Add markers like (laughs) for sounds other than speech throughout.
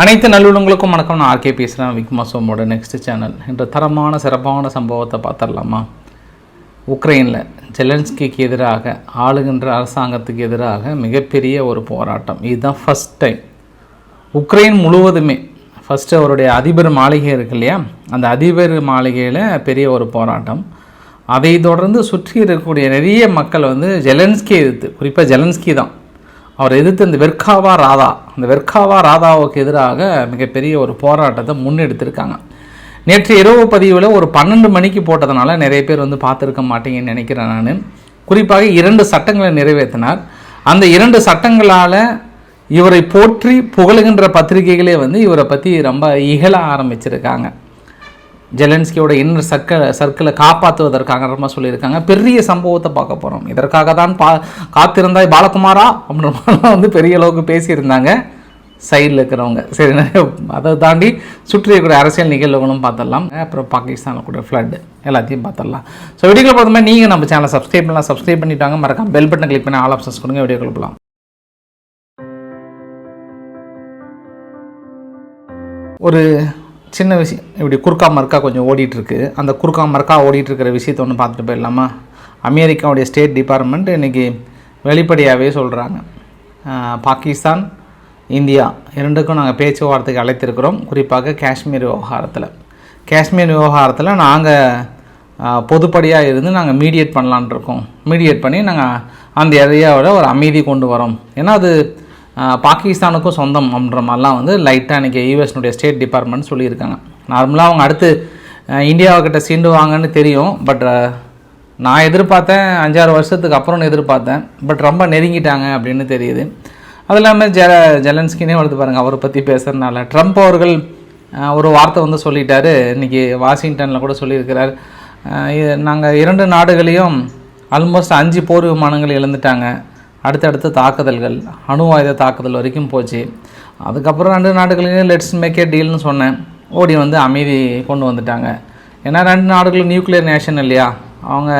அனைத்து நல்லுள்ளங்களுக்கும் வணக்கம். நான் ஆர்கே பேசுகிறேன் விக்மாசோமோட நெக்ஸ்ட் சேனல் என்ற தரமான சிறப்பான சம்பவத்தை பார்த்துடலாமா? உக்ரைனில் ஜெலன்ஸ்கிக்கு எதிராக ஆளுகின்ற அரசாங்கத்துக்கு எதிராக மிகப்பெரிய ஒரு போராட்டம். இதுதான் ஃபஸ்ட் டைம் உக்ரைன் முழுவதுமே ஃபஸ்ட்டு அவருடைய அதிபர் மாளிகை இருக்கு இல்லையா? அந்த அதிபர் மாளிகையில் பெரிய ஒரு போராட்டம். அதை தொடர்ந்து சுற்றி இருக்கக்கூடிய நிறைய மக்கள் வந்து ஜெலன்ஸ்கி எதிர்த்து குறிப்பாக ஜெலன்ஸ்கி தான். அவர் எதிர்த்து இந்த வெர்காவா ராதா அந்த வெர்காவா ராதாவுக்கு எதிராக மிகப்பெரிய ஒரு போராட்டத்தை முன்னெடுத்திருக்காங்க. நேற்று இரவு பதிவில் ஒரு பன்னெண்டு மணிக்கு போட்டதுனால நிறைய பேர் வந்து பார்த்துருக்க மாட்டீங்கன்னு நினைக்கிறேன் நான். குறிப்பாக இரண்டு சட்டங்களை நிறைவேற்றினார். அந்த இரண்டு சட்டங்களால் இவரை போற்றி புகழுகின்ற பத்திரிகைகளே வந்து இவரை பற்றி ரொம்ப இகழ ஆரம்பிச்சிருக்காங்க. ஜெலன்ஸ்கியோட இன்னர் சர்க்கிள் சர்க்கிளை காப்பாற்றுவதற்காக சொல்லியிருக்காங்க. பெரிய சம்பவத்தை பார்க்க போகிறோம் இதற்காக தான் பா காத்திருந்தாய் பாலகுமாரா? அப்படின்ற மாதிரிலாம் வந்து பெரிய அளவுக்கு பேசியிருந்தாங்க. சைடில் இருக்கிறவங்க. சரி (laughs) அதை தாண்டி சுற்றி இருக்கிற அரசியல் நிகழ்வுகளும் பார்த்துடலாம். அப்புறம் பாகிஸ்தானில் கூட ஃப்ளட் எல்லாத்தையும் பார்த்துடலாம். ஸோ வீடியோக்கள் பார்த்தோம்னா நீங்கள் நம்ம சேனலை சப்ஸ்கிரைப் பண்ணலாம். சப்ஸ்கிரைப் பண்ணிட்டாங்க மறக்காம பெல் பட்டன் கிளிக் பண்ணி ஆல் ஆப்ஷன்ஸ் கொடுங்க. வீடியோக்கள் போகலாம் ஒரு சின்ன விஷயம் இப்படி குறுக்கா மறுக்கா கொஞ்சம் ஓடிட்டுருக்கு. அந்த குறுக்கா மறுக்கா ஓடிட்டுருக்கிற விஷயத்தை ஒன்று பார்த்துட்டு போயிடலாமா? அமெரிக்காவுடைய ஸ்டேட் டிபார்ட்மெண்ட் இன்றைக்கி வெளிப்படையாகவே சொல்கிறாங்க பாகிஸ்தான் இந்தியா இரண்டுக்கும் நாங்கள் பேச்சுவார்த்தைக்கு அழைத்திருக்கிறோம். குறிப்பாக காஷ்மீர் விவகாரத்தில். காஷ்மீர் விவகாரத்தில் நாங்கள் பொதுப்படியாக இருந்து நாங்கள் மீடியேட் பண்ணலான் இருக்கோம். மீடியேட் பண்ணி நாங்கள் அந்த ஏரியாவில் ஒரு அமைதி கொண்டு வரோம். ஏன்னா அது பாகிஸ்தானுக்கும் சொந்தம் அப்படின்ற மாதிரிலாம் வந்து லைட்டாக இன்றைக்கி யூஎஸ்னுடைய ஸ்டேட் டிபார்ட்மெண்ட் சொல்லியிருக்காங்க. நார்மலாக அவங்க அடுத்து ஆஹ், இந்தியாவுக்கிட்ட சீண்டுவாங்கன்னு தெரியும் பட் நான் எதிர்பார்த்தேன் அஞ்சாறு வருஷத்துக்கு அப்புறம் எதிர்பார்த்தேன் பட் ரொம்ப நெருங்கிட்டாங்க அப்படின்னு தெரியுது. அது இல்லாமல் ஜெ ஜெலன்ஸ்கினே வருது பாருங்கள் அவரை பற்றி பேசுகிறதுனால ட்ரம்ப் அவர்கள் ஒரு வார்த்தை வந்து சொல்லிட்டாரு. இன்றைக்கி வாஷிங்டனில் கூட சொல்லியிருக்கிறார். நாங்கள் இரண்டு நாடுகளையும் ஆல்மோஸ்ட் அஞ்சு போர் விமானங்கள் இழந்துட்டாங்க. அடுத்தடுத்த தாக்குதல்கள் அணு ஆயுத தாக்குதல் வரைக்கும் போச்சு. அதுக்கப்புறம் ரெண்டு நாடுகளையும் லெட்ஸ் மேக் ஏ டீல்னு சொன்னேன். ஓடி வந்து அமைதி கொண்டு வந்துட்டாங்க. ஏன்னா ரெண்டு நாடுகளும் நியூக்ளியர் நேஷன் இல்லையா? அவங்க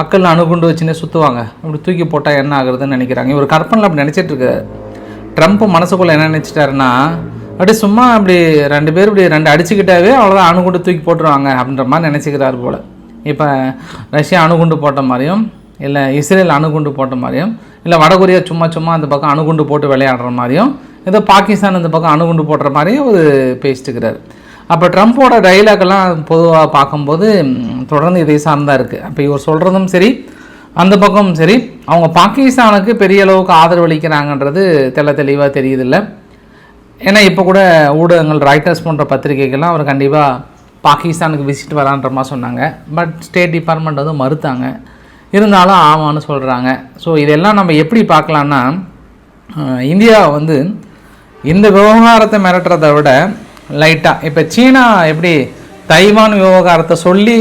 அக்கல் அணுகுண்டு வச்சுன்னே சுற்றுவாங்க இப்படி தூக்கி போட்டால் என்ன ஆகுறதுன்னு நினைக்கிறாங்க. இவர் கற்பனில் அப்படி நினச்சிட்டு இருக்காரு. ட்ரம்ப் மனசுக்குள்ளே என்ன நினச்சிட்டாருன்னா அப்படியே சும்மா அப்படி ரெண்டு பேர் இப்படி ரெண்டு அடிச்சுக்கிட்டாவே அவ்வளோதான் அணுகுண்டு தூக்கி போட்டுருவாங்க அப்படின்ற மாதிரி நினச்சிக்கிறாரு போல். இப்போ ரஷ்யா அணுகுண்டு போட்ட மாதிரியும் இல்லை இஸ்ரேல் அணுகுண்டு போட்ட மாதிரியும் இல்லை வடகொரியா சும்மா சும்மா அந்த பக்கம் அணுகுண்டு போட்டு விளையாடுற மாதிரியும் ஏதோ பாகிஸ்தான் இந்த பக்கம் அணுகுண்டு போடுற மாதிரியும் ஒரு பேசிட்டுக்கிறார். அப்போ ட்ரம்ப்போட டைலாக்லாம் பொதுவாக பார்க்கும்போது தொடர்ந்து இதை சார்ந்தா இருக்குது அப்போ இவர் சொல்கிறதும் சரி அந்த பக்கம் சரி அவங்க பாகிஸ்தானுக்கு பெரிய அளவுக்கு ஆதரவு அளிக்கிறாங்கன்றது தெள்ள தெளிவாக தெரியுதில்ல. ஏன்னா இப்போ கூட ஊடகங்கள் ரைட்டர்ஸ் போன்ற பத்திரிகைகள்லாம் அவர் கண்டிப்பாக பாகிஸ்தானுக்கு விசிட் வரான்ற மாதிரி சொன்னாங்க. பட் ஸ்டேட் டிபார்ட்மெண்ட் வந்து மறுத்தாங்க. இருந்தாலும் ஆமான்னு சொல்கிறாங்க ஸோ இதெல்லாம் நம்ம எப்படி பார்க்கலான்னா இந்தியா வந்து இந்த விவகாரத்தை மிரட்டுறதை விட லைட்டாக இப்போ சீனா எப்படி தைவான் விவகாரத்தை சொல்லி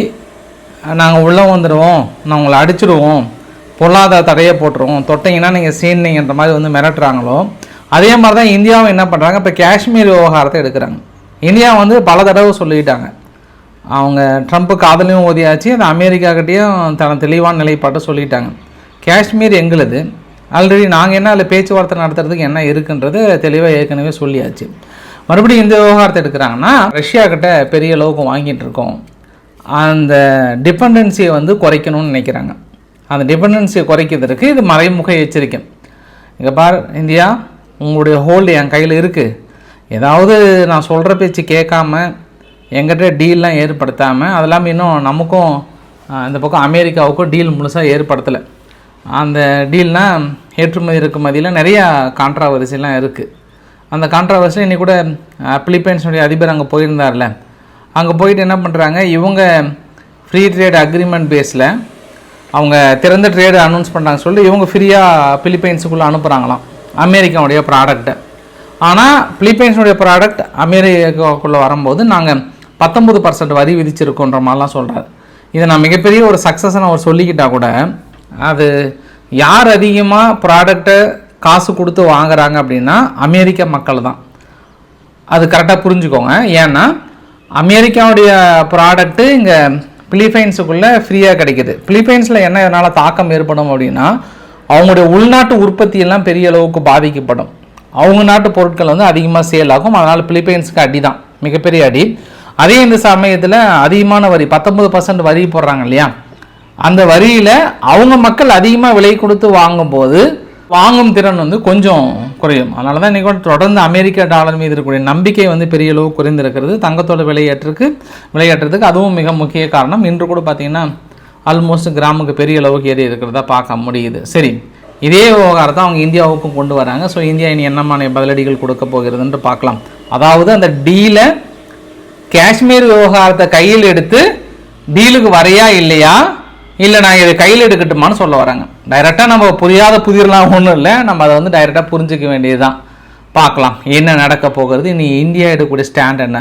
நாங்கள் உள்ளே வந்துடுவோம் நான் உங்களை அடிச்சிடுவோம் பொருளாதார தடையை போட்டுருவோம் தொட்டிங்கன்னா நீங்கள் சீனிங்கன்ற மாதிரி வந்து மிரட்டுறாங்களோ அதே மாதிரி தான் இந்தியாவும் என்ன பண்ணுறாங்க இப்போ காஷ்மீர் விவகாரத்தை எடுக்கிறாங்க. இந்தியா வந்து பல தடவை சொல்லிட்டாங்க. அவங்க ட்ரம்ப்பு காதலையும் ஓதியாச்சு அது அமெரிக்காக்கிட்டேயும் தன தெளிவான நிலைப்பாட்டை சொல்லிட்டாங்க. காஷ்மீர் எங்களுது. ஆல்ரெடி நாங்கள் என்ன அதில் பேச்சுவார்த்தை நடத்துறதுக்கு என்ன இருக்குன்றது தெளிவாக ஏற்கனவே சொல்லியாச்சு. மறுபடியும் இந்த விவகாரத்தை எடுக்கிறாங்கன்னா ரஷ்யா கிட்ட பெரிய அளவுக்கு வாங்கிட்டு இருக்கோம். அந்த டிபெண்டன்சியை வந்து குறைக்கணும்னு நினைக்கிறாங்க. அந்த டிபெண்டன்சியை குறைக்கிறதுக்கு இது மறைமுக எச்சரிக்கை. இங்கே பார் இந்தியா உங்களுடைய ஹோல்டு என் கையில் இருக்குது ஏதாவது நான் சொல்கிற பேச்சு கேட்காம எங்கிட்ட டீல்லாம் ஏற்படுத்தாமல் அது இல்லாமல் இன்னும் நமக்கும் இந்த பக்கம் அமெரிக்காவுக்கும் டீல் முழுசாக ஏற்படுத்தலை. அந்த டீல்னால் ஏற்றுமதி இறக்குமதியில் நிறையா கான்ட்ராவர்சிலாம் இருக்குது அந்த கான்ட்ராவர்சியில் இன்னைக்கு கூட பிலிப்பைன்ஸுடைய அதிபர் அங்கே போயிருந்தார்ல. அங்கே போயிட்டு என்ன பண்ணுறாங்க இவங்க ஃப்ரீ ட்ரேட் அக்ரிமெண்ட் பேஸில் அவங்க திறந்த ட்ரேடு அனௌன்ஸ் பண்ணுறாங்க சொல்லி இவங்க ஃப்ரீயாக பிலிப்பைன்ஸுக்குள்ளே அனுப்புகிறாங்களாம் அமெரிக்காவுடைய ப்ராடக்ட்டை ஆனால் பிலிப்பைன்ஸுடைய ப்ராடக்ட் அமெரிக்காவுக்குள்ளே வரும்போது நாங்கள் பத்தொம்பது பர்சன்ட் வரி விதிச்சிருக்கோன்ற மாதிரிலாம் சொல்கிறார் இதை நான் மிகப்பெரிய ஒரு சக்ஸஸ்ன்னு அவர் சொல்லிக்கிட்டால் கூட அது யார் அதிகமாக ப்ராடக்டை காசு கொடுத்து வாங்குறாங்க அப்படின்னா அமெரிக்க மக்கள் தான். அது கரெக்டாக புரிஞ்சுக்கோங்க. ஏன்னா அமெரிக்காவுடைய ப்ராடக்ட்டு இங்கே பிலிப்பைன்ஸுக்குள்ளே ஃப்ரீயாக கிடைக்கிது. பிலிப்பைன்ஸில் என்ன இதனால் தாக்கம் ஏற்படும் அப்படின்னா அவங்களுடைய உள்நாட்டு உற்பத்தியெல்லாம் பெரிய அளவுக்கு பாதிக்கப்படும். அவங்க நாட்டு பொருட்கள் வந்து அதிகமாக சேல் ஆகும். அதனால் பிலிப்பைன்ஸுக்கு அடி தான். மிகப்பெரிய அடி. அதே இந்த சமயத்தில் அதிகமான வரி பத்தொன்பது பர்சன்ட் வரி போடுறாங்க இல்லையா? அந்த வரியில் அவங்க மக்கள் அதிகமாக விலை கொடுத்து வாங்கும்போது வாங்கும் திறன் வந்து கொஞ்சம் குறையும். அதனால தான் இன்றைக்கி தொடர்ந்து அமெரிக்க டாலர் மீது இருக்கக்கூடிய நம்பிக்கை வந்து பெரிய அளவு குறைந்திருக்கிறது. தங்கத்தோட விலையேற்றுக்கு விளையாட்டுறதுக்கு அதுவும் மிக முக்கிய காரணம். இன்று கூட பார்த்தீங்கன்னா ஆல்மோஸ்ட் கிராமுக்கு பெரிய அளவுக்கு ஏறி இருக்கிறதா பார்க்க முடியுது. சரி இதே விவகாரத்தை அவங்க இந்தியாவுக்கும் கொண்டு வராங்க. ஸோ இந்தியா இனி என்னமான பதிலடிகள் கொடுக்க போகிறதுன்னு பார்க்கலாம். அதாவது அந்த டீலை காஷ்மீர் விவகாரத்தை கையில் எடுத்து டீலுக்கு வரையா இல்லையா? இல்லை நான் இதை கையில் எடுக்கட்டுமான்னு சொல்ல வராங்க. டைரெக்டாக நம்ம புரியாத புதிரலாம் ஒன்றும் இல்லை. நம்ம அதை வந்து டைரெக்டாக புரிஞ்சிக்க வேண்டியது தான் பார்க்கலாம் என்ன நடக்க போகிறது? இனி இந்தியா எடுக்கக்கூடிய ஸ்டாண்ட் என்ன?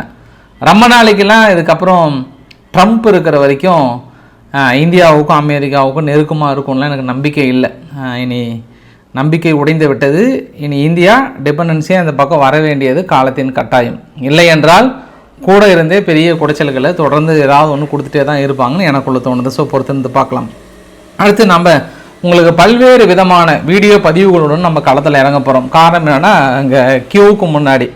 ரொம்ப நாளைக்கெல்லாம் இதுக்கப்புறம் ட்ரம்ப் இருக்கிற வரைக்கும் இந்தியாவுக்கும் அமெரிக்காவுக்கும் நெருக்கமாக இருக்கும்லாம் எனக்கு நம்பிக்கை இல்லை. இனி நம்பிக்கை உடைந்து விட்டது. இனி இந்தியா டிபெண்டன்சியாக அந்த பக்கம் வர வேண்டியது காலத்தின் கட்டாயம். இல்லை என்றால் கூட இருந்தே பெரிய குடைச்சல்களை தொடர்ந்து ஏதாவது ஒன்று கொடுத்துட்டே தான் இருப்பாங்கன்னு எனக்குள்ள தோணுது. ஸோ பொறுத்திருந்து பார்க்கலாம். அடுத்து நம்ம உங்களுக்கு பல்வேறு விதமான வீடியோ பதிவுகளுடன் நம்ம களத்தில் இறங்க போகிறோம் காரணம் என்னென்னா அங்கே கியூவுக்கு முன்னாடி.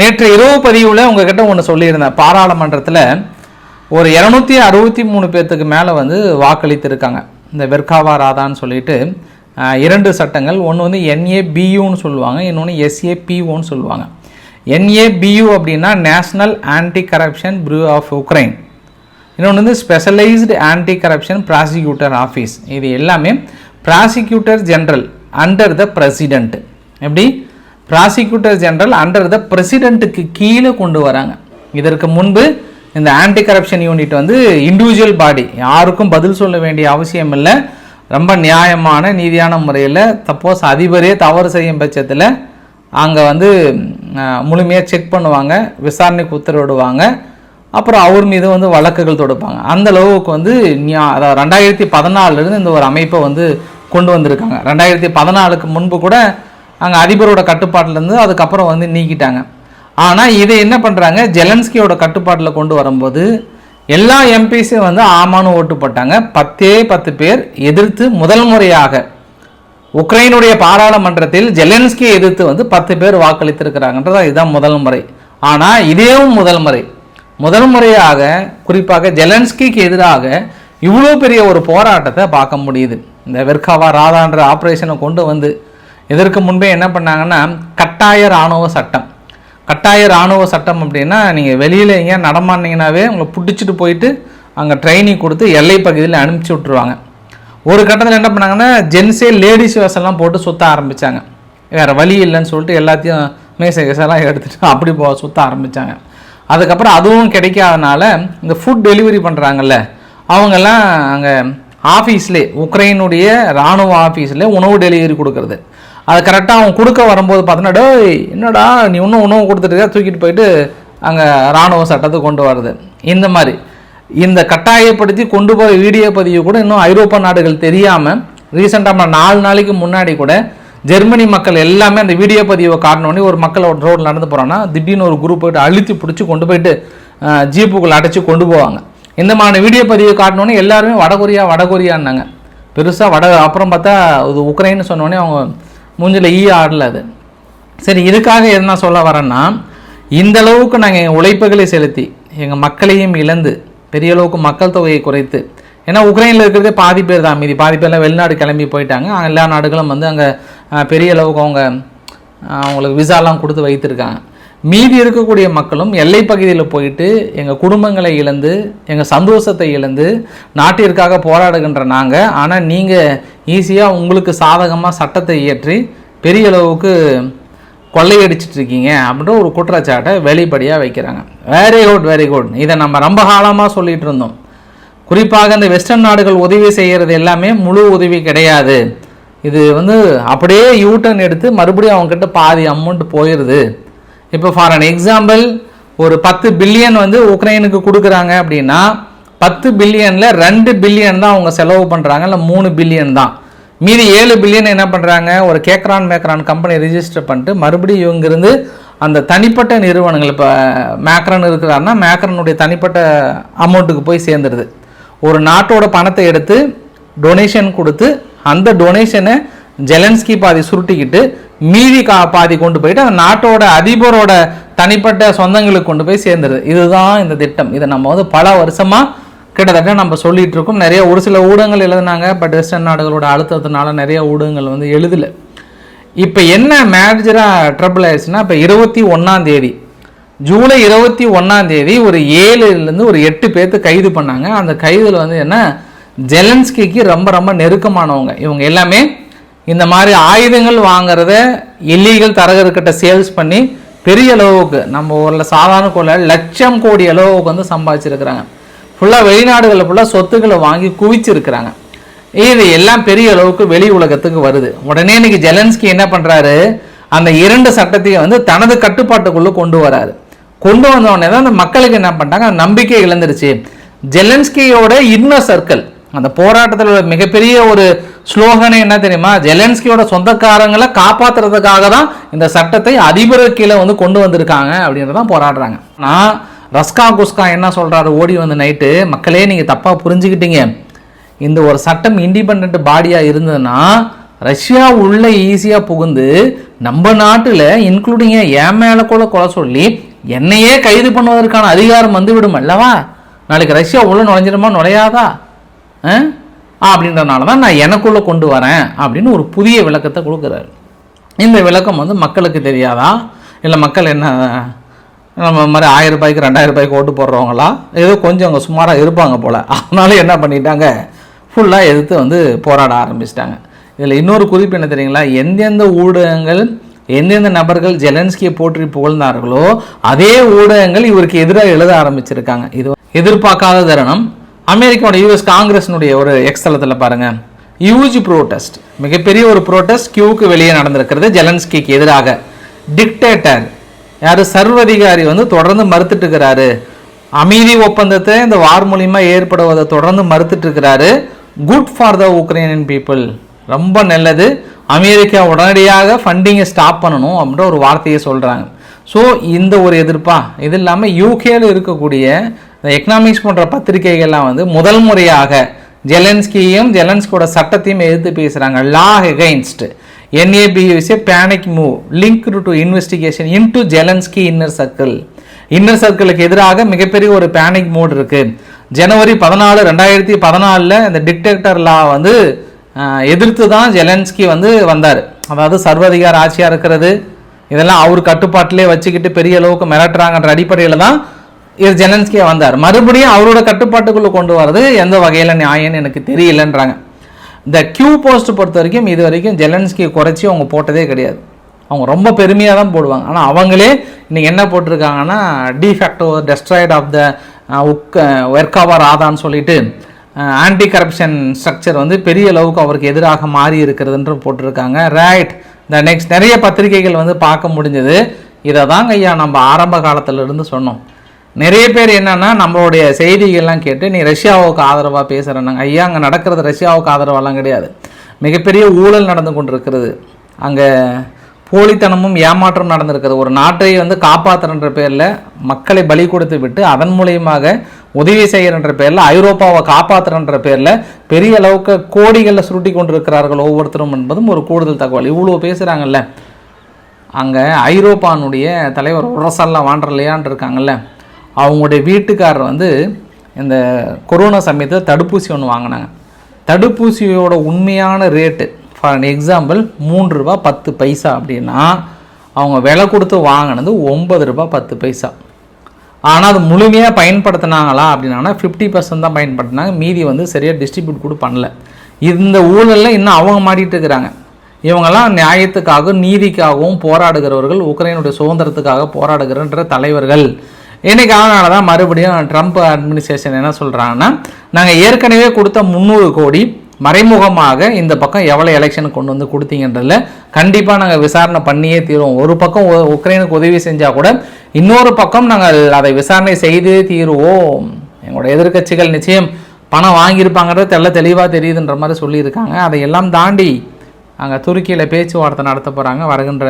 நேற்று இரவு பதிவில் உங்ககிட்ட ஒன்று சொல்லியிருந்தேன். பாராளுமன்றத்தில் ஒரு இரநூத்தி அறுபத்தி மூணு பேர்த்துக்கு மேலே வந்து வாக்களித்திருக்காங்க. இந்த வெர்காவா ராதான்னு சொல்லிட்டு இரண்டு சட்டங்கள். ஒன்று வந்து என்ஏபியூன்னு சொல்லுவாங்க. இன்னொன்று எஸ்ஏபிஓன்னு சொல்லுவாங்க. என்ஏபியூ அப்படின்னா national anti corruption bureau of Ukraine இன்னொன்று வந்து specialised anti corruption prosecutor office இது எல்லாமே prosecutor general under the president எப்படி? ப்ராசிக்யூட்டர் ஜென்ரல் அண்டர் த பிரசிடென்ட்டுக்கு கீழே கொண்டு வராங்க. இதற்கு முன்பு இந்த ஆன்டி கரப்ஷன் யூனிட் வந்து இண்டிவிஜுவல் பாடி யாருக்கும் பதில் சொல்ல வேண்டிய அவசியம் இல்லை. ரொம்ப நியாயமான நீதியான முறையில் தப்போஸ் அதிபரே தவறு செய்யும் பட்சத்தில் அங்கே வந்து முழுமையாக செக் பண்ணுவாங்க விசாரணைக்கு உத்தரவிடுவாங்க. அப்புறம் அவர் மீது வந்து வழக்குகள் தொடுப்பாங்க. அந்த அளவுக்கு வந்து அதாவது ரெண்டாயிரத்தி பதினாலிருந்து இந்த ஒரு அமைப்பை வந்து கொண்டு வந்திருக்காங்க. ரெண்டாயிரத்தி பதினாலுக்கு முன்பு கூட அங்கே அதிபரோட கட்டுப்பாட்டிலேருந்து அதுக்கப்புறம் வந்து நீக்கிட்டாங்க. ஆனால் இதை என்ன பண்ணுறாங்க ஜெலன்ஸ்கியோட கட்டுப்பாட்டில் கொண்டு வரும்போது எல்லா எம்பிஸும் வந்து ஆமான்னு ஓட்டு போட்டாங்க. பத்தே பத்து பேர் எதிர்த்து முதல் முறையாக உக்ரைனுடைய பாராளுமன்றத்தில் ஜெலன்ஸ்கியை எதிர்த்து வந்து பத்து பேர் வாக்களித்திருக்கிறாங்கன்றது இதுதான் முதல் முறை. ஆனால் இதேவும் முதல் முறை. முதல் முறையாக குறிப்பாக ஜெலன்ஸ்கிக்கு எதிராக இவ்வளோ பெரிய ஒரு போராட்டத்தை பார்க்க முடியுது. இந்த வெர்காவா ராதான்ற ஆப்ரேஷனை கொண்டு வந்து இதற்கு முன்பே என்ன பண்ணாங்கன்னா கட்டாய இராணுவ சட்டம். கட்டாய இராணுவ சட்டம் அப்படின்னா நீங்கள் வெளியில் எங்கேயா நடமாடினீங்கன்னாவே உங்களை பிடிச்சிட்டு போயிட்டு அங்கே ட்ரைனிங் கொடுத்து எல்லை பகுதியில் அனுப்பிச்சி விட்ருவாங்க ஒரு கட்டத்தில் என்ன பண்ணாங்கன்னா ஜென்ஸே லேடிஸ் வேஷம்லாம் போட்டு சுற்ற ஆரம்பித்தாங்க வேறு வழி இல்லைன்னு சொல்லிட்டு எல்லாத்தையும் மேசை கேசெல்லாம் எடுத்துட்டு அப்படி போ சுற்ற ஆரம்பித்தாங்க அதுக்கப்புறம் அதுவும் கிடைக்காதனால இந்த ஃபுட் டெலிவரி பண்ணுறாங்கல்ல அவங்கெல்லாம் அங்கே ஆஃபீஸ்லே உக்ரைனுடைய இராணுவ ஆஃபீஸ்லேயே உணவு டெலிவரி கொடுக்குறது. அது கரெக்டாக அவங்க கொடுக்க வரும்போது பார்த்தோன்னா டேய் என்னடா நீ இன்னும் உணவு கொடுத்துட்டு தூக்கிட்டு போயிட்டு அங்கே இராணுவ சட்டத்தை கொண்டு வருது இந்த மாதிரி. இந்த கட்டாயப்படுத்தி கொண்டு போகிற வீடியோ பதிவு கூட இன்னும் ஐரோப்பா நாடுகள் தெரியாமல் ரீசெண்டாக நாலு நாளைக்கு முன்னாடி கூட ஜெர்மனி மக்கள் எல்லாமே அந்த வீடியோ பதிவை காட்டினோடனே ஒரு மக்கள் ஒரு ரோடு நடந்து போகிறான்னா திடீர்னு ஒரு குரூப் போயிட்டு அழுத்தி பிடிச்சி கொண்டு போயிட்டு ஜீப்புக்குள்ளே அடைச்சி கொண்டு போவாங்க. இந்த மாதிரி வீடியோ பதிவு காட்டினோடனே எல்லாருமே வடகொரியா வடகொரியான்னாங்க பெருசாக வட அப்புறம் பார்த்தா இது உக்ரைன்னு சொன்னோடனே அவங்க மூஞ்சில் ஈ ஆடல அது. சரி இதுக்காக என்ன சொல்ல வரேன்னா இந்த அளவுக்கு நாங்கள் எங்கள் உழைப்புகளை செலுத்தி எங்கள் மக்களையும் இழந்து பெரிய அளவுக்கு மக்கள் தொகையை குறைத்து. ஏன்னா உக்ரைனில் இருக்கிறதே பாதி பேர் தான். மீதி பாதி பேர்லாம் வெளிநாடு கிளம்பி போயிட்டாங்க. எல்லா நாடுகளும் வந்து அங்கே பெரிய அளவுக்கு அவங்க அவங்களுக்கு விசாலாம் கொடுத்து வைத்திருக்காங்க. மீதி இருக்கக்கூடிய மக்களும் எல்லை பகுதியில் போயிட்டு எங்கள் குடும்பங்களை இழந்து எங்கள் சந்தோஷத்தை இழந்து நாட்டிற்காக போராடுகின்ற நாங்கள் ஆனால் நீங்கள் ஈஸியாக உங்களுக்கு சாதகமாக சட்டத்தை இயற்றி பெரிய அளவுக்கு கொள்ளையடிச்சிட்டு இருக்கீங்க அப்படின்ற ஒரு குற்றச்சாட்டை வெளிப்படையாக வைக்கிறாங்க. வெரி குட் வெரி குட் இதை நம்ம ரொம்ப காலமாக சொல்லிட்டு இருந்தோம் குறிப்பாக இந்த வெஸ்டர்ன் நாடுகள் உதவி செய்கிறது எல்லாமே முழு உதவி கிடையாது. இது வந்து அப்படியே யூட்டர்ன் எடுத்து மறுபடியும் அவங்கக்கிட்ட பாதி அமௌண்ட் போயிடுது இப்போ ஃபார் அன் எக்ஸாம்பிள் ஒரு பத்து பில்லியன் வந்து உக்ரைனுக்கு கொடுக்குறாங்க அப்படின்னா பத்து பில்லியனில் ரெண்டு பில்லியன் தான் அவங்க செலவு பண்ணுறாங்க இல்லை மூணு பில்லியன் தான். மீதி ஏழு பில்லியன் என்ன பண்ணுறாங்க ஒரு கேக்ரான் மேக்ரான் கம்பெனி ரிஜிஸ்டர் பண்ணிட்டு மறுபடியும் இவங்க இருந்து அந்த தனிப்பட்ட நிறுவனங்கள் இப்போ மேக்ரான் இருக்கிறாருன்னா மேக்ரானுடைய தனிப்பட்ட அமௌண்ட்டுக்கு போய் சேர்ந்துடுது ஒரு நாட்டோட பணத்தை எடுத்து டொனேஷன் கொடுத்து அந்த டொனேஷனை ஜெலன்ஸ்கி பாதி சுருட்டிக்கிட்டு மீதி கா பாதி கொண்டு போயிட்டு அந்த நாட்டோட அதிபரோட தனிப்பட்ட சொந்தங்களுக்கு கொண்டு போய் சேர்ந்துருது. இதுதான் இந்த திட்டம். இதை நம்ம வந்து பல வருஷமாக கிட்டத்தட்ட நம்ம சொல்லிகிட்டு இருக்கோம் நிறைய ஒரு சில ஊடகங்கள் எழுதுனாங்க பட் வெஸ்டர்ன் நாடுகளோட அழுத்தத்தினால நிறைய ஊடகங்கள் வந்து எழுதலை. இப்போ என்ன மேஜராக ட்ரபிள் ஆயிடுச்சுன்னா இப்போ இருபத்தி ஒன்றாம் தேதி ஜூலை இருபத்தி ஒன்றாம் தேதி ஒரு ஏழுலேருந்து ஒரு எட்டு பேர்த்து கைது பண்ணாங்க. அந்த கைதில் வந்து என்ன ஜெலன்ஸ்கிக்கு ரொம்ப ரொம்ப நெருக்கமானவங்க. இவங்க எல்லாமே இந்த மாதிரி ஆயுதங்கள் வாங்குறத இல்லீகல் தரகர்கிட்ட சேல்ஸ் பண்ணி பெரிய அளவுக்கு நம்ம ஊரில் சாதாரண கொள்ள லட்சம் கோடி அளவுக்கு வந்து சம்பாதிச்சிருக்கிறாங்க. ஃபுல்லாக வெளிநாடுகளில் ஃபுல்லாக சொத்துக்களை வாங்கி குவிச்சிருக்கிறாங்க. இது எல்லாம் பெரிய அளவுக்கு வெளி உலகத்துக்கு வருது. உடனே இன்னைக்கு ஜெலன்ஸ்கி என்ன பண்ணுறாரு அந்த இரண்டு சட்டத்தையும் வந்து தனது கட்டுப்பாட்டுக்குள்ளே கொண்டு வராரு. கொண்டு வந்த உடனே தான் அந்த மக்களுக்கு என்ன பண்ணிட்டாங்க? அந்த நம்பிக்கை இழந்துருச்சு. ஜெலன்ஸ்கியோட இன்னர் சர்க்கிள் அந்த போராட்டத்தில் உள்ள மிகப்பெரிய ஒரு ஸ்லோகனை என்ன தெரியுமா? ஜெலன்ஸ்கியோட சொந்தக்காரங்களை காப்பாற்றுறதுக்காக தான் இந்த சட்டத்தை அதிபர் கீழே வந்து கொண்டு வந்திருக்காங்க அப்படின்றதான் போராடுறாங்க. நான் ரஸ்கா குஸ்கா என்ன சொல்கிறாரு ஓடி வந்து நைட்டு மக்களே நீங்கள் தப்பாக புரிஞ்சுக்கிட்டீங்க. இந்த ஒரு சட்டம் இண்டிபெண்ட் பாடியாக இருந்ததுன்னா ரஷ்யா உள்ளே ஈஸியாக புகுந்து நம்ம நாட்டில் இன்க்ளூடிங்க என் மேலே கூட கொலை சொல்லி என்னையே கைது பண்ணுவதற்கான அதிகாரம் வந்து விடும் அல்லவா? நாளைக்கு ரஷ்யா உள்ளே நுழைஞ்சிடுமா? நுழையாதா? ஆ? அப்படின்றனால தான் நான் எனக்குள்ளே கொண்டு வரேன் அப்படின்னு ஒரு புதிய விளக்கத்தை கொடுக்குறாரு. இந்த விளக்கம் வந்து மக்களுக்கு தெரியாதா? இல்லை மக்கள் என்ன நம்ம மாதிரி ஆயிரம் ரூபாய்க்கு ரெண்டாயிரம் ரூபாய்க்கு ஓட்டு போடுறவங்களா? ஏதோ கொஞ்சம் அவங்க சுமாராக இருப்பாங்க போல். அதனால என்ன பண்ணிட்டாங்க? ஃபுல்லாக எதிர்த்து வந்து போராட ஆரம்பிச்சிட்டாங்க. இதில் இன்னொரு குறிப்பு என்ன தெரியுங்களா? எந்தெந்த ஊடகங்கள் எந்தெந்த நபர்கள் ஜெலன்ஸ்கியை போற்றி புகழ்ந்தார்களோ அதே ஊடகங்கள் இவருக்கு எதிராக எழுத ஆரம்பிச்சிருக்காங்க. இது எதிர்பார்க்காத தருணம். அமெரிக்காவோட யூஎஸ் காங்கிரஸினுடைய ஒரு எக்ஸ்தலத்தில் பாருங்கள் யூஜி ப்ரோட்டஸ்ட் மிகப்பெரிய ஒரு ப்ரோட்டஸ்ட் கியூவுக்கு வெளியே நடந்திருக்கிறது ஜெலன்ஸ்கிக்கு எதிராக. டிக்டேட்டர் யார்? சர்வதிகாரி வந்து தொடர்ந்து மறுத்துட்டு இருக்கிறாரு அமைதி ஒப்பந்தத்தை இந்த வார் மூலிமா ஏற்படுவதை தொடர்ந்து மறுத்துட்டு இருக்கிறாரு good for the Ukrainian people ரொம்ப நல்லது. அமெரிக்கா உடனடியாக ஃபண்டிங்கை ஸ்டாப் பண்ணணும் அப்படின்ற ஒரு வார்த்தையை சொல்கிறாங்க ஸோ இந்த ஒரு எதிர்ப்பா? இது இல்லாமல் யூகேல இருக்கக்கூடிய இந்த எக்கனாமிக்ஸ் போன்ற பத்திரிகைகள்லாம் வந்து முதல் முறையாக ஜெலன்ஸ்கியையும் ஜெலன்ஸ்கோட சட்டத்தையும் எதிர்த்து பேசுகிறாங்க law against NABU is a panic move link to investigation in Zelensky Zelensky inner circle inner சர்க்கிளுக்கு எதிராக மிகப்பெரிய ஒரு பேனிக் மோட் இருக்கு. ஜனவரி பதினாலு ரெண்டாயிரத்தி பதினாலில் இந்த டிக்டேட்டர் லா வந்து எதிர்த்து தான் ஜெலன்ஸ்கி வந்து வந்தார். அதாவது சர்வதிகார ஆட்சியாக இருக்கிறது. இதெல்லாம் அவர் கட்டுப்பாட்டிலே வச்சுக்கிட்டு பெரிய அளவுக்கு மிரட்டுறாங்கன்ற அடிப்படையில் தான் இது ஜெலன்ஸ்கியாக வந்தார். மறுபடியும் அவரோட கட்டுப்பாட்டுக்குள்ளே கொண்டு வர்றது எந்த வகையில் நியாயம்னு எனக்கு தெரியலன்றாங்க. இந்த கியூ போஸ்ட் பொறுத்த வரைக்கும் இது வரைக்கும் ஜெலன்ஸ்கியை குறைச்சி அவங்க போட்டதே கிடையாது. அவங்க ரொம்ப பெருமையாக தான் போடுவாங்க. ஆனால் அவங்களே இன்னைக்கு என்ன போட்டிருக்காங்கன்னா de facto destroyed of the உக் ஒர்க்காவர் ஆதான்னு சொல்லிட்டு ஆன்டி கரப்ஷன் ஸ்ட்ரக்சர் வந்து பெரிய அளவுக்கு அவருக்கு எதிராக மாறி இருக்கிறதுன்ற போட்டிருக்காங்க. ரைட் இந்த நெக்ஸ்ட் நிறைய பத்திரிகைகள் வந்து பார்க்க முடிஞ்சது. இதை தாங்க ஐயா நம்ம ஆரம்ப காலத்திலிருந்து சொன்னோம். நிறைய பேர் என்னன்னா நம்மளுடைய செய்திகள்லாம் கேட்டு நீ ரஷ்யாவுக்கு ஆதரவாக பேசுகிறேன்னாங்க ஐயா அங்கே நடக்கிறது ரஷ்யாவுக்கு ஆதரவாலாம் கிடையாது. மிகப்பெரிய ஊழல் நடந்து கொண்டிருக்கிறது. அங்கே போலித்தனமும் ஏமாற்றம் நடந்திருக்கிறது. ஒரு நாட்டை வந்து காப்பாற்றுறன்ற பேரில் மக்களை பலி கொடுத்து விட்டு அதன் மூலியமாக உதவி செய்கிறன்ற பேரில் ஐரோப்பாவை காப்பாற்றுறன்ற பேரில் பெரிய அளவுக்கு கோடிகளில் சுருட்டி கொண்டிருக்கிறார்கள் ஒவ்வொருத்தரும் என்பதும் ஒரு கூடுதல் தகவல். இவ்வளோ பேசுகிறாங்கல்ல அங்கே ஐரோப்பானுடைய தலைவர் உரசல்லா வாண்டர்லையான் இருக்காங்கல்ல. அவங்களுடைய வீட்டுக்காரர் வந்து இந்த கொரோனா சமயத்தில் தடுப்பூசி ஒன்று வாங்கினாங்க. தடுப்பூசியோட உண்மையான ரேட்டு ஃபார் எக்ஸாம்பிள் மூன்று ரூபா பத்து பைசா அப்படின்னா அவங்க விலை கொடுத்து வாங்கினது ஒன்பது ரூபா பத்து பைசா. ஆனால் அது முழுமையாக பயன்படுத்தினாங்களா அப்படின்னா ஃபிஃப்டி பர்சன்ட் தான் பயன்படுத்தினாங்க. மீதி வந்து சரியாக டிஸ்ட்ரிபியூட் கூட பண்ணல. இந்த ஊழலில் இன்னும் அவங்க மாட்டிகிட்டு இருக்கிறாங்க. இவங்கெல்லாம் நியாயத்துக்காகவும் நீதிக்காகவும் போராடுகிறவர்கள் உக்ரைனுடைய சுதந்திரத்துக்காக போராடுகிறன்ற தலைவர்கள். இன்றைக்கி அதனால தான் மறுபடியும் ட்ரம்ப் அட்மினிஸ்ட்ரேஷன் என்ன சொல்கிறாங்கன்னா நாங்கள் ஏற்கனவே கொடுத்த முந்நூறு கோடி மறைமுகமாக இந்த பக்கம் எவ்வளோ எலெக்ஷன் கொண்டு வந்து கொடுத்தீங்கன்றதில் கண்டிப்பாக நாங்கள் விசாரணை பண்ணியே தீருவோம். ஒரு பக்கம் உக்ரைனுக்கு உதவி செஞ்சால் கூட இன்னொரு பக்கம் நாங்கள் அதை விசாரணை செய்தே தீருவோம். எங்களோட எதிர்க்கட்சிகள் நிச்சயம் பணம் வாங்கியிருப்பாங்கிறது தெல்ல தெளிவாக தெரியுதுன்ற மாதிரி சொல்லியிருக்காங்க. அதையெல்லாம் தாண்டி அங்கே துருக்கியில் பேச்சுவார்த்தை நடத்த போகிறாங்க வருகின்ற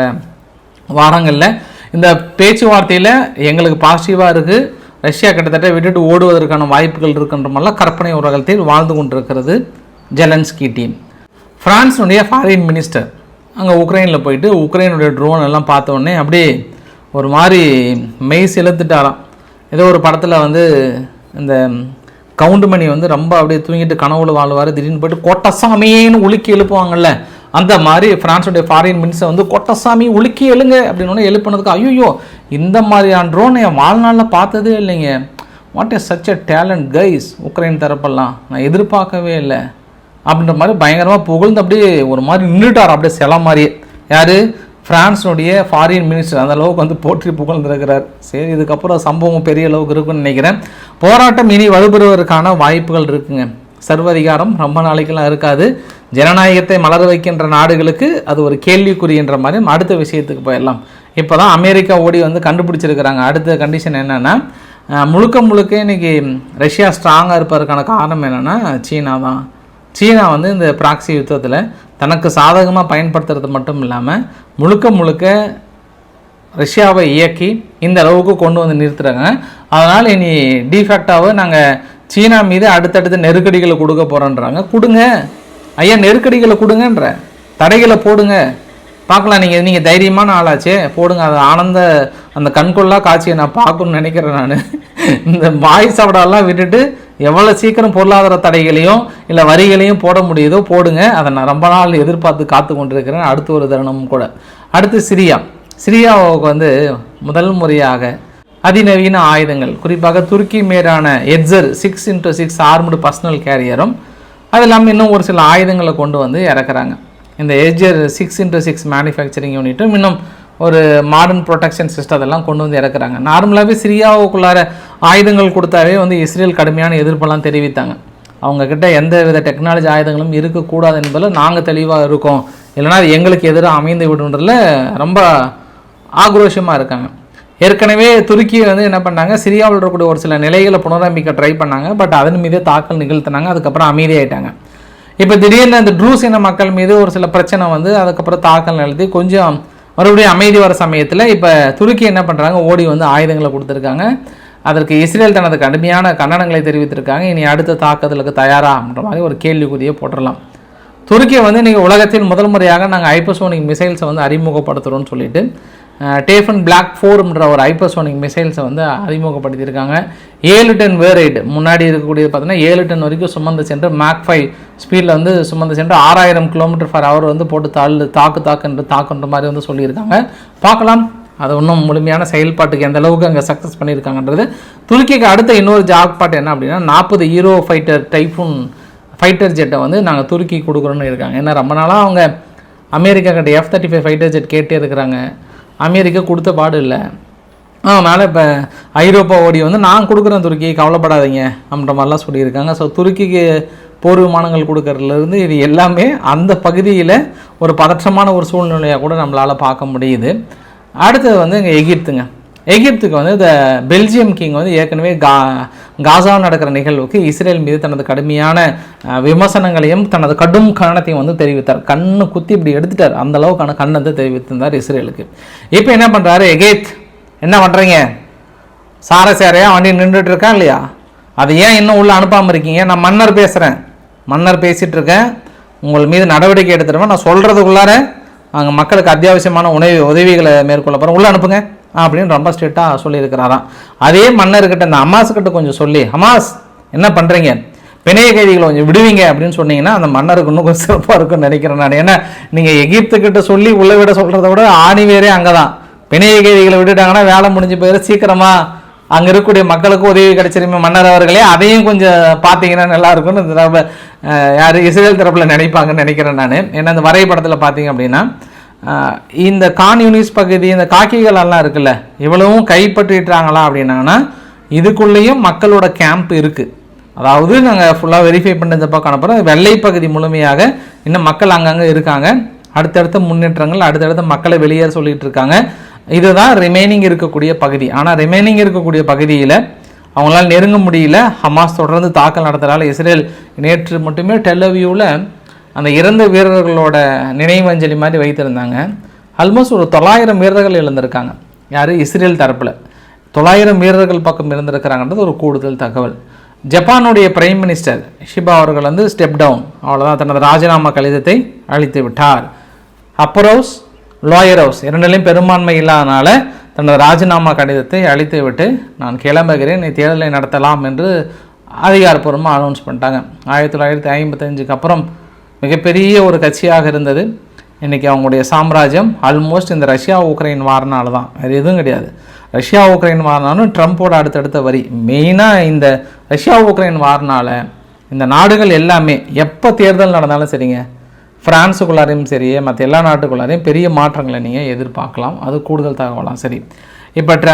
வாரங்களில். இந்த பேச்சுவார்த்தையில் எங்களுக்கு பாசிட்டிவாக இருக்குது ரஷ்யா கிட்டத்தட்ட விட்டுட்டு ஓடுவதற்கான வாய்ப்புகள் இருக்கின்ற மாதிரிலாம் கற்பனை உலகத்தில் வாழ்ந்து கொண்டிருக்கிறது ஜெலன்ஸ்கி டீம். ஃப்ரான்ஸுடைய ஃபாரின் மினிஸ்டர் அங்கே உக்ரைனில் போயிட்டு உக்ரைனுடைய ட்ரோன் எல்லாம் பார்த்தோடனே அப்படியே ஒரு மாதிரி மெய் செலுத்துட்டாராம். ஏதோ ஒரு படத்தில் வந்து இந்த கவுண்டுமணி வந்து ரொம்ப அப்படியே தூங்கிட்டு கனவுல வாழ்வார் திடீர்னு போயிட்டு கொட்டசாமின்னு உலுக்கி எழுப்புவாங்கல்ல. அந்த மாதிரி ஃப்ரான்ஸுடைய ஃபாரின் மினிஸ்டர் வந்து கொட்டசாமி உலுக்கி எழுங்க அப்படின்னு எழுப்பினதுக்கு எழுப்புனதுக்கு ஐயோ இந்த மாதிரியான ட்ரோன் என் வாழ்நாளில் பார்த்ததே இல்லைங்க. What is such a talent guys Ukraine தரப்பெல்லாம் நான் எதிர்பார்க்கவே இல்லை. அப்படின்ற மாதிரி பயங்கரமாக புகழ்ந்து அப்படியே ஒரு மாதிரி நின்றுட்டார் அப்படியே சில மாதிரியே. யார்? ஃப்ரான்ஸுடைய ஃபாரின் மினிஸ்டர் அந்த அளவுக்கு வந்து போற்றி புகழ்ந்துருக்கிறார். சரி இதுக்கப்புறம் சம்பவம் பெரிய அளவுக்கு இருக்குன்னு நினைக்கிறேன். போராட்டம் இனி வலுப்பெறுவதற்கான வாய்ப்புகள் இருக்குங்க. சர்வதிகாரம் ரொம்ப நாளைக்கெல்லாம் இருக்காது. ஜனநாயகத்தை மலர வைக்கின்ற நாடுகளுக்கு அது ஒரு கேள்விக்குறின்ற மாதிரி அடுத்த விஷயத்துக்கு போயிடலாம். இப்போ தான் அமெரிக்கா ஓடி வந்து கண்டுபிடிச்சிருக்கிறாங்க. அடுத்த கண்டிஷன் என்னென்னா முழுக்க முழுக்க இன்னைக்கு ரஷ்யா ஸ்ட்ராங்காக இருப்பதற்கான காரணம் என்னென்னா சீனா தான். சீனா வந்து இந்த ப்ராக்சி யுத்தத்தில் தனக்கு சாதகமாக பயன்படுத்துறது மட்டும் இல்லாமல் முழுக்க முழுக்க ரஷ்யாவை இயக்கி இந்த அளவுக்கு கொண்டு வந்து நிறுத்துறாங்க. அதனால் இனி டிஃபெக்டாகவே நாங்கள் சீனா மீது அடுத்தடுத்து நெருக்கடிகளை கொடுக்க போகிறேன்றாங்க கொடுங்க. ஐயா நெருக்கடிகளை கொடுங்கன்ற. தடைகளை போடுங்க. பார்க்கலாம் நீங்கள் நீங்கள் தைரியமான ஆளாச்சே. போடுங்க. அது ஆனந்த அந்த கண்கொள்ளா காட்சியை நான் பார்க்கணும்னு நினைக்கிறேன் நான். இந்த பாய் சாப்பிடெல்லாம் விட்டுட்டு எவ்வளோ சீக்கிரம் பொருளாதார தடைகளையும் இல்லை வரிகளையும் போட முடியுதோ போடுங்க. அதை நான் ரொம்ப நாள் எதிர்பார்த்து காத்து கொண்டிருக்கிறேன். அடுத்து ஒரு தருணமும் கூட. அடுத்து சிரியா. சிரியாவுக்கு வந்து முதல் முறையாக அதிநவீன ஆயுதங்கள் குறிப்பாக துருக்கி மேலான எட்ஸர் six into six armoured personnel கேரியரும் அது இல்லாமல் இன்னும் ஒரு சில ஆயுதங்களை கொண்டு வந்து இறக்குறாங்க. இந்த எட்ஜர் சிக்ஸ் இன்ட்டு சிக்ஸ் மேனுஃபேக்சரிங் யூனிட்டும் இன்னும் ஒரு மாடர்ன் ப்ரொடெக்ஷன் சிஸ்டம் அதெல்லாம் கொண்டு வந்து இறக்குறாங்க. நார்மலாகவே சிரியாவுக்குள்ளார ஆயுதங்கள் கொடுத்தாவே வந்து இஸ்ரேல் கடுமையான எதிர்ப்பெல்லாம் தெரிவித்தாங்க. அவங்கக்கிட்ட எந்த வித டெக்னாலஜி ஆயுதங்களும் இருக்கக்கூடாது என்பதில் நாங்கள் தெளிவாக இருக்கோம். இல்லைனா அது எங்களுக்கு எதிராக அமைந்து விடுன்றதில் ரொம்ப ஆக்ரோஷமாக இருக்காங்க. ஏற்கனவே துருக்கி வந்து என்ன பண்ணாங்க சிரியாவில் இருக்கக்கூடிய ஒரு சில நிலைகளை புனரமைக்க ட்ரை பண்ணாங்க. பட் அதன் மீதே தாக்கல் நிகழ்த்தினாங்க. அதுக்கப்புறம் அமைதியாயிட்டாங்க. இப்போ திடீர்னு அந்த ட்ரூஸ் இன மக்கள் மீது ஒரு சில பிரச்சனை வந்து அதுக்கப்புறம் தாக்கல் நிகழ்த்தி கொஞ்சம் மறுபடியும் அமைதி வர சமயத்தில் இப்போ துருக்கி என்ன பண்ணுறாங்க ஓடி வந்து ஆயுதங்களை கொடுத்துருக்காங்க. அதற்கு இஸ்ரேல் தனது கடுமையான கண்டனங்களை தெரிவித்திருக்காங்க. இனி அடுத்த தாக்குதலுக்கு தயாராகன்ற மாதிரி ஒரு கேள்விக்குறியை போட்டுடலாம். துருக்கியை வந்து இன்றைக்கி உலகத்தின் முதல் முறையாக நாங்கள் ஹைப்பர்சோனிக் மிசைல்ஸை வந்து அறிமுகப்படுத்துகிறோம்னு சொல்லிட்டு டேஃபன் பிளாக் ஃபோர்ன்ற ஒரு ஹைப்பர்சோனிக் மிசைல்ஸை வந்து அறிமுகப்படுத்தியிருக்காங்க. ஏழு டன் வேரைட் முன்னாடி இருக்கக்கூடியது பார்த்தீங்கன்னா ஏழு டன் வரைக்கும் சுமந்து சென்று மேக் ஃபைவ் ஸ்பீடில் வந்து சுமந்து சென்று ஆறாயிரம் கிலோமீட்டர் ஃபர் ஹவர் வந்து போட்டு தாள் தாக்கு தாக்குன்ற தாக்குன்ற மாதிரி வந்து சொல்லியிருக்காங்க. பார்க்கலாம். அது இன்னும் முழுமையான செயல்பாட்டுக்கு எந்த அளவுக்கு அங்கே சக்ஸஸ் பண்ணியிருக்காங்கன்றது. துருக்கிக்கு அடுத்த இன்னொரு ஜாக்பாட் என்ன அப்படின்னா நாற்பது ஹீரோ ஃபைட்டர் டைஃபூன் ஃபைட்டர் ஜெட்டை வந்து நாங்கள் துருக்கி கொடுக்குறோன்னு இருக்காங்க. ஏன்னா ரொம்ப நாளாக அவங்க அமெரிக்கா கிட்ட F thirty five fighter jet கேட்டே இருக்கிறாங்க. அமெரிக்கா கொடுத்த பாடு இல்லை. அதனால் இப்போ ஐரோப்பா ஓடி வந்து நான் கொடுக்குறேன் துருக்கி கவலைப்படாதீங்க அப்படின்ற மாதிரிலாம் சொல்லியிருக்காங்க. ஸோ துருக்கிக்கு போர் விமானங்கள் கொடுக்கறதுலேருந்து இது எல்லாமே அந்த பகுதியில் ஒரு பதற்றமான ஒரு சூழ்நிலையாக கூட நம்மளால் பார்க்க முடியுது. அடுத்தது வந்து இங்கே எகிப்துங்க. எகிப்துக்கு வந்து இந்த பெல்ஜியம் கிங் வந்து ஏற்கனவே கா காசாவில் நடக்கிற நிகழ்வுக்கு இஸ்ரேல் மீது தனது கடுமையான விமர்சனங்களையும் தனது கடும் கண்டனத்தையும் வந்து தெரிவித்தார். கண்ணு குத்தி இப்படி எடுத்துட்டார். அந்த அளவுக்கான கண்ணத்தை தெரிவித்திருந்தார் இஸ்ரேலுக்கு. இப்போ என்ன பண்ணுறாரு எகேத் என்ன பண்ணுறீங்க சார சேரையா வண்டி நின்றுட்டு இருக்கா இல்லையா? அதை ஏன் இன்னும் உள்ளே அனுப்பாமல் இருக்கீங்க? நான் மன்னர் பேசுகிறேன் மன்னர் பேசிகிட்டு இருக்கேன் உங்கள் மீது நடவடிக்கை எடுத்துருவேன் நான் சொல்கிறதுக்குள்ளார அங்கே மக்களுக்கு அத்தியாவசியமான உணவு உதவிகளை மேற்கொள்ள போகிறேன் உள்ளே அனுப்புங்க. அப்படின்னு ரொம்ப ஸ்ட்ரிக்டாக சொல்லியிருக்கிறாராம். அதே மன்னர்கிட்ட இந்த அம்மாஸ்கிட்ட கொஞ்சம் சொல்லி அமாஸ் என்ன பண்ணுறீங்க பிணைய கைதிகளை கொஞ்சம் விடுவீங்க அப்படின்னு சொன்னீங்கன்னா அந்த மன்னருக்கு இன்னும் கொஞ்சம் சிறப்பாக இருக்கும்னு நினைக்கிறேன் நான். ஏன்னா நீங்கள் எகிப்துக்கிட்ட சொல்லி உள்ள விட சொல்கிறத விட ஆணி வேறே அங்கே தான் பிணைய கைதிகளை விட்டுட்டாங்கன்னா வேலை முடிஞ்சு போயிடும் சீக்கிரமாக அங்கே இருக்கக்கூடிய மக்களுக்கு உதவி கிடைச்சிருமே மன்னர் அவர்களே. அதையும் கொஞ்சம் பார்த்தீங்கன்னா நல்லா இருக்கும்னு தரப்பு யார் இஸ்ரேல் தரப்பில் நினைப்பாங்கன்னு நினைக்கிறேன் நான். ஏன்னா அந்த வரைபடத்தில் பார்த்தீங்க அப்படின்னா இந்த கான் யூனிஸ் பகுதி இந்த காக்கிகள் எல்லாம் இருக்குல்ல இவ்வளவும் கைப்பற்றிட்டாங்களா அப்படின்னாங்கன்னா இதுக்குள்ளேயும் மக்களோட கேம்ப் இருக்குது அதாவது நாங்கள் ஃபுல்லாக வெரிஃபை பண்ணது பக்கம் அனுப்புகிறோம் வெள்ளை பகுதி முழுமையாக இன்னும் மக்கள் அங்கங்கே இருக்காங்க. அடுத்தடுத்த முன்னேற்றங்கள் அடுத்தடுத்த மக்களை வெளியேற சொல்லிட்டு இருக்காங்க. இதுதான் ரிமைனிங் இருக்கக்கூடிய பகுதி. ஆனால் ரிமைனிங் இருக்கக்கூடிய பகுதியில் அவங்களால் நெருங்க முடியல. ஹமாஸ் தொடர்ந்து தாக்கல் நடத்துறதால இஸ்ரேல் நேற்று மட்டுமே டெல்லவியூவில் அந்த இறந்த வீரர்களோட நினைவஞ்சலி மாதிரி வைத்திருந்தாங்க. ஆல்மோஸ்ட் ஒரு தொள்ளாயிரம் வீரர்கள் இழந்திருக்காங்க. யார்? இஸ்ரேல் தரப்பில். தொள்ளாயிரம் வீரர்கள் பக்கம் இருந்திருக்கிறாங்கன்றது ஒரு கூடுதல் தகவல். ஜப்பானுடைய பிரைம் மினிஸ்டர் ஷிபா அவர்கள் வந்து ஸ்டெப் டவுன் அவ்வளோதான் தனது ராஜினாமா கடிதத்தை அளித்து விட்டார். அப்பர் ஹவுஸ் லோயர் ஹவுஸ் இரண்டிலையும் பெரும்பான்மை இல்லாதனால தனது ராஜினாமா கடிதத்தை அளித்து விட்டு நான் கிளம்புகிறேன் நீ தேர்தலை நடத்தலாம் என்று அதிகாரப்பூர்வமாக அனௌன்ஸ் பண்ணிட்டாங்க. ஆயிரத்தி தொள்ளாயிரத்தி ஐம்பத்தஞ்சுக்கு அப்புறம் மிகப்பெரிய ஒரு கட்சியாக இருந்தது. இன்றைக்கி அவங்களுடைய சாம்ராஜ்யம் ஆல்மோஸ்ட் இந்த ரஷ்யா உக்ரைன் வாரனால தான் வேறு எதுவும் கிடையாது. ரஷ்யா உக்ரைன் வாரனாலும் ட்ரம்ப்போட அடுத்தடுத்த வரி. மெயினாக இந்த ரஷ்யா உக்ரைன் வாரனால் இந்த நாடுகள் எல்லாமே எப்போ தேர்தல் நடந்தாலும் சரிங்க. ஃப்ரான்ஸுக்குள்ளாரையும் சரி மற்ற எல்லா நாட்டுக்குள்ளாரையும் பெரிய மாற்றங்களை நீங்கள் எதிர்பார்க்கலாம். அது கூடுதல் தகவலாம். சரி. இப்போ ட்ர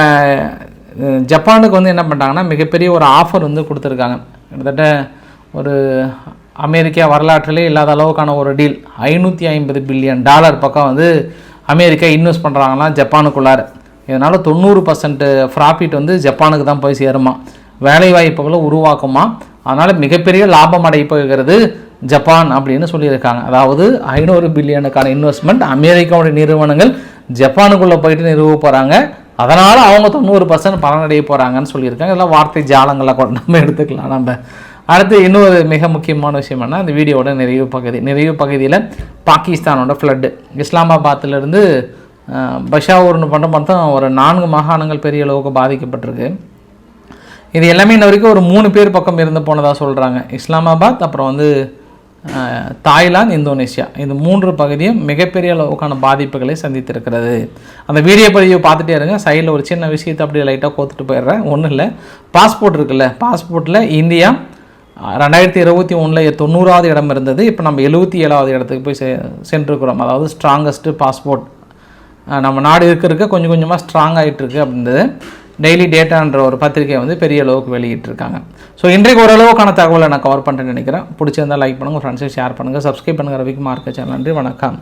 ஜப்பானுக்கு வந்து என்ன பண்ணிட்டாங்கன்னா மிகப்பெரிய ஒரு ஆஃபர் வந்து கொடுத்துருக்காங்க. கிட்டத்தட்ட ஒரு அமெரிக்கா வரலாற்றிலே இல்லாத அளவுக்கான ஒரு டீல். ஐநூற்றி ஐம்பது பில்லியன் டாலர் பக்கம் வந்து அமெரிக்கா இன்வெஸ்ட் பண்ணுறாங்களாம் ஜப்பானுக்குள்ளார. இதனால் தொண்ணூறு பர்சன்ட் ப்ராஃபிட் வந்து ஜப்பானுக்கு தான் போய் சேருமா. வேலை வாய்ப்புகளை உருவாக்குமா. அதனால் மிகப்பெரிய லாபம் அடைப்புகிறது ஜப்பான் அப்படின்னு சொல்லியிருக்காங்க. அதாவது ஐநூறு பில்லியனுக்கான இன்வெஸ்ட்மெண்ட் அமெரிக்காவுடைய நிறுவனங்கள் ஜப்பானுக்குள்ளே போயிட்டு நிறுவ போகிறாங்க அதனால் அவங்க தொண்ணூறு பர்சன்ட் பலனடைய போகிறாங்கன்னு சொல்லியிருக்காங்க. இதெல்லாம் வார்த்தை ஜாலங்களை கூட நம்ம எடுத்துக்கலாம். நம்ம அடுத்து இன்னொரு மிக முக்கியமான விஷயம் என்ன இந்த வீடியோட நிறைவு பகுதி. நிறைவு பகுதியில் பாகிஸ்தானோட ஃப்ளட்டு இஸ்லாமாபாத்திலிருந்து பஷாவூர்னு பண்ண பார்த்தா ஒரு நான்கு மாகாணங்கள் பெரிய அளவுக்கு பாதிக்கப்பட்டிருக்கு. இது எல்லாமே இன்ன வரைக்கும் ஒரு மூணு பேர் பக்கம் இருந்து போனதாக சொல்கிறாங்க இஸ்லாமாபாத் அப்புறம் வந்து தாய்லாந்து இந்தோனேஷியா. இந்த மூன்று பகுதியும் மிகப்பெரிய அளவுக்கான பாதிப்புகளை சந்தித்திருக்கிறது. அந்த வீடியோ பதிவை பார்த்துட்டே இருங்க. சைடில் ஒரு சின்ன விஷயத்தை அப்படியே லைட்டாக கோத்துட்டு போயிடுறேன். ஒன்றும் இல்லை. பாஸ்போர்ட் இருக்குல்ல. பாஸ்போர்ட்டில் இந்தியா ரெண்டாயிரத்தி இருபத்தி ஒன்றில் தொண்ணூறாவது இடம் இருந்தது. இப்போ நம்ம எழுபத்தி ஏழாவது இடத்துக்கு போய் செ சென்றிருக்கிறோம். அதாவது ஸ்ட்ராங்கஸ்ட்டு பாஸ்போர்ட் நம்ம நாடு இருக்க இருக்க கொஞ்சம் கொஞ்சமாக ஸ்ட்ராங் ஆகிட்டுருக்கு அப்படின்றது டெய்லி டேட்டான்ற ஒரு பத்திரிகையை வந்து பெரிய அளவுக்கு வெளியிட்டிருக்காங்க. ஸோ இன்றைக்கு ஓரளவுக்கான தகவலை நான் கவர் பண்ணுறேன்னு நினைக்கிறேன். பிடிச்சிருந்தா லைக் பண்ணுங்கள் ஃப்ரெண்ட்ஸை ஷேர் பண்ணுங்கள் சப்ஸ்கிரைப் பண்ணுங்கள் ரவிக்குமார் சேனல் நன்றி. வணக்கம்.